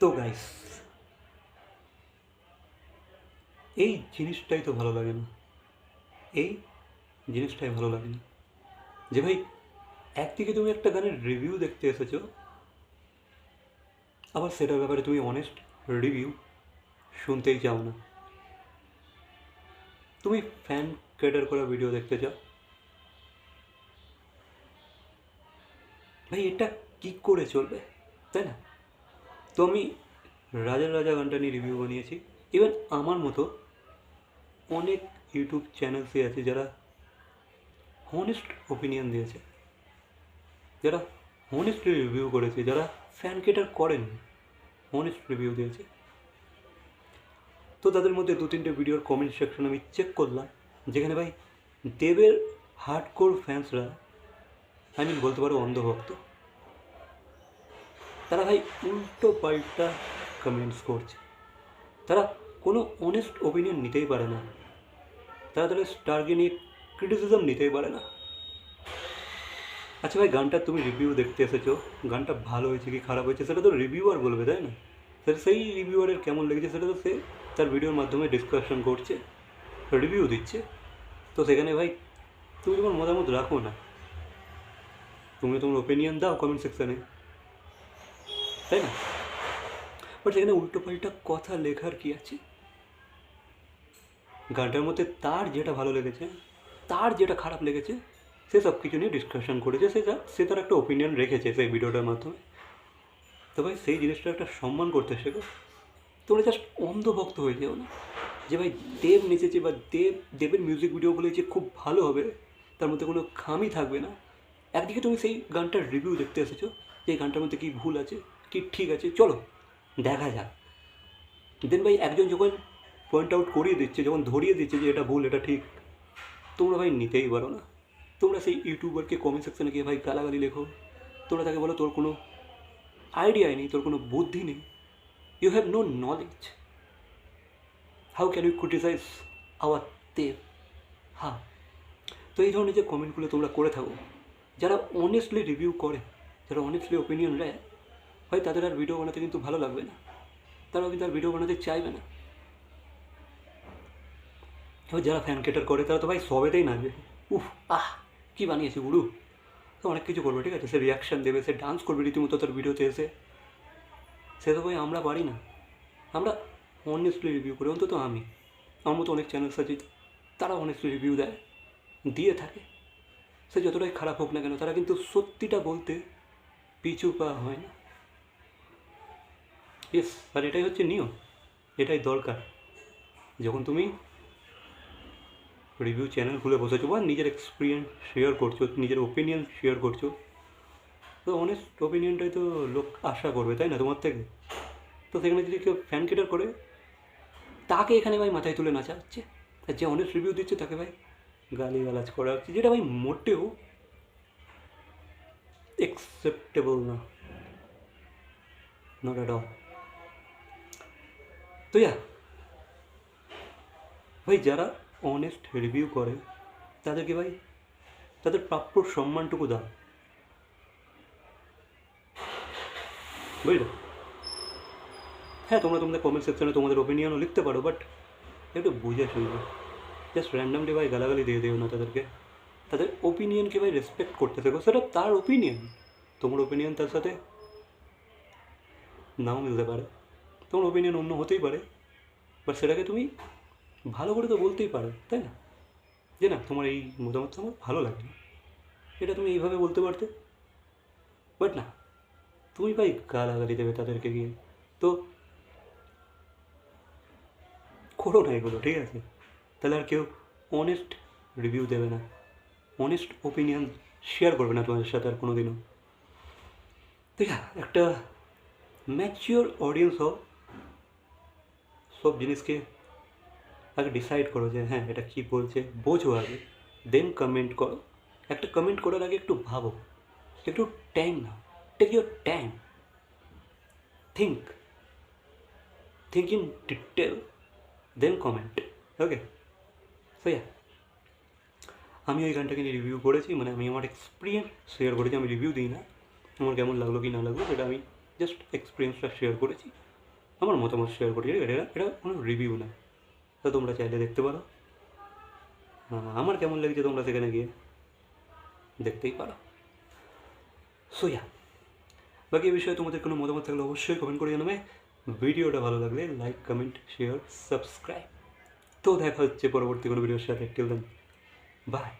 তো গাইস এই জিনিসটাই তো ভালো লাগে না। এই জিনিসটাই ভালো লাগে না। যে ভাই, একদিকে তুমি একটা গানের রিভিউ দেখতে এসেছ, আবার সেটার ব্যাপারে তুমি অনেস্ট রিভিউ শুনতেই চাও না। তুমি ফ্যান ক্যাটার করা ভিডিও দেখতে চাও। ভাই, এটা কি করে চলবে? তাই না? তো আমি রাজা রাজা গানটা নিয়ে রিভিউ বানিয়েছি। ইভেন আমার মতো অনেক ইউটিউব চ্যানেলসই আছে যারা হনেস্ট ওপিনিয়ন দিয়েছে। যারা হনেস্টলি রিভিউ করেছে, যারা ফ্যান কেটার করেন হনেস্ট রিভিউ দিয়েছে। তো তাদের মধ্যে দু তিনটে ভিডিওর কমেন্ট সেকশন আমি চেক করলাম, যেখানে ভাই দেবের হার্ডকোর ফ্যান্সরা আই মিন বলতে পারো অন্ধভক্ত তারা ভাই উল্টো পাল্টা কমেন্টস করছে। তারা কোনো অনেস্ট ওপিনিয়ন নিতেই পারে না। তারা তাদের স্টারকে নিয়ে ক্রিটিসিজম নিতেই পারে না। আচ্ছা ভাই গানটা তুমি রিভিউ দেখতে এসেছ। গানটা ভালো হয়েছে কি খারাপ হয়েছে সেটা তো রিভিউয়ার বলবে, তাই না? সেটা সেই রিভিউয়ারের কেমন লেগেছে সেটা তো সে তার ভিডিওর মাধ্যমে ডিসকাশন করছে রিভিউ দিচ্ছে। তো সেখানে ভাই, তুমি তোমার মতামত রাখো না, তুমি তোমার ওপিনিয়ন দাও কমেন্ট সেকশানে তাই না? বাট এখানে উল্টো পাল্টা কথা লেখার কি আছে? গানটার মধ্যে তার যেটা ভালো লেগেছে, তার যেটা খারাপ লেগেছে, সে সব কিছু নিয়ে ডিসকাশন করেছে, সে সে তার একটা ওপিনিয়ন রেখেছে সেই ভিডিওটার মাধ্যমে। তো ভাই, সেই জিনিসটা একটা সম্মান করতে শেখো। তোমরা জাস্ট অন্ধভক্ত হয়ে যেও না। যে ভাই, দেব নেচেছে বা দেব, দেবের মিউজিক ভিডিওগুলো যে খুব ভালো হবে, তার মধ্যে কোনো খামই থাকবে না। একদিকে তুমি সেই গানটার রিভিউ দেখতে এসেছ, যে গানটার মধ্যে কী ভুল আছে কি ঠিক আছে? চলো, দেখা যাক। দেন ভাই একজন যখন পয়েন্ট আউট করিয়ে দিচ্ছে, যখন ধরিয়ে দিচ্ছে যে এটা ভুল, এটা ঠিক, তোমরা ভাই নিতেই পারো না। তোমরা সেই ইউটিউবারকে কমেন্ট সেকশানে গিয়ে ভাই গালাগালি লেখো। তোমরা তাকে বলো, তোর কোনো আইডিয়াই নেই, তোর কোনো বুদ্ধি নেই। You have no knowledge how can you criticize our Dev হ্যাঁ। তো এই ধরনের যে কমেন্টগুলো তোমরা করে থাকো, যারা অনেস্টলি রিভিউ করে, যারা অনেস্টলি ওপিনিয়ন দেয় হয় তাদের আর ভিডিও বানাতে কিন্তু ভালো লাগবে না। তারাও কিন্তু আর ভিডিও বানাতে চাইবে না। এবার যারা ফ্যান কেটার করে, তারা তো ভাই সবেতেই নাচবে। উফ, আহ, কী বানিয়েছে গুরু? তো অনেক কিছু করবে, ঠিক আছে? সে রিয়াকশান দেবে, সে ডান্স করবে রীতিমতো তার ভিডিওতে এসে। সে তো ভাই আমরা পারি না। আমরা অনেস্টলি রিভিউ করি, অন্তত আমি। আমার মতো অনেক চ্যানেলস আছে তারা অনেস্টলি রিভিউ দেয়, দিয়ে থাকে। সে যতটাই খারাপ হোক না কেন, তারা কিন্তু সত্যিটা বলতে পিছু পা হয় না। ইয়েস আর এটাই হচ্ছে নিয়ম। এটাই দরকার। যখন তুমি রিভিউ চ্যানেল খুলে বসেছো বা নিজের এক্সপিরিয়েন্স শেয়ার করছ, নিজের ওপিনিয়ন শেয়ার করছ, তো অনেস্ট ওপিনিয়নটাই তো লোক আশা করবে, তাই না? তোমার থেকে। তো সেখানে যদি কেউ ফ্যান কেটার করে, তাকে এখানে ভাই মাথায় তুলে নাচা হচ্ছে আর যে অনেস্ট রিভিউ দিচ্ছে, তাকে ভাই গালি গালাজ করা হচ্ছে। যেটা ভাই মোটেও একসেপ্টেবল না। নট অ্যাট অল তো ইয়া। ভাই, যারা অনেস্ট রিভিউ করে, তাদেরকে ভাই, তাদের প্রাপ্য সম্মানটুকু দাও। বুঝলে? হ্যাঁ তোমরা তোমাদের কমেন্ট সেকশনে তোমাদের ওপিনিয়নও লিখতে পারো বাট একটু বুঝে শুনবে জাস্ট র্যান্ডামলি ভাই গালাগালি দিয়ে দিও না তাদেরকে। তাদের ওপিনিয়নকে ভাই রেসপেক্ট করতে থাকো। সেটা তার ওপিনিয়ন তোমার ওপিনিয়ন তার সাথে নাও মিলতে পারে। তোমার ওপিনিয়ন অন্য হতেই পারে। বাট সেটাকে তুমি ভালো করে তো বলতেই পারো, তাই না? যে না, তোমার এই মতামত আমার ভালো লাগে না এটা তুমি এইভাবে বলতে পারতে। বাট না, তুমি ভাই গালাগালি দেবে তাদেরকে গিয়ে। তো করো না এগুলো, ঠিক আছে? তাহলে আর কেউ অনেস্ট রিভিউ দেবে না। অনেস্ট ওপিনিয়ন শেয়ার করবে না তোমাদের সাথে আর কোনো দিনও একটা ম্যাচিওর অডিয়েন্স হোক সব জিনিসকে আগে ডিসাইড করো যে হ্যাঁ এটা কী বলছে, বোঝো আগে দেন কমেন্ট করো। একটা কমেন্ট করার আগে একটু ভাবো, একটু time now take your time think think in detail then comment okay so yeah আমি ওই গানটাকে নিয়ে রিভিউ করেছি মানে আমি আমার এক্সপিরিয়েন্স শেয়ার করেছি, আমি রিভিউ দিই না, আমার কেমন লাগল কি না লাগল, সেটা আমি জাস্ট এক্সপিরিয়েন্সটা শেয়ার করেছি। আমার মতামত শেয়ার করি। এটা এটা কোনো রিভিউ না। তা তোমরা চাইলে দেখতে পারো। আমার কেমন লেগেছে তোমরা সেখানে গিয়ে দেখতেই পারো। সোয়া বাকি বিষয়ে তোমাদের কোনো মতামত থাকলে অবশ্যই কমেন্ট করে জানাবে। ভিডিওটা ভালো লাগলে লাইক কমেন্ট শেয়ার সাবস্ক্রাইব তো দেখা হচ্ছে পরবর্তী কোনো ভিডিওর সাথে। Till then by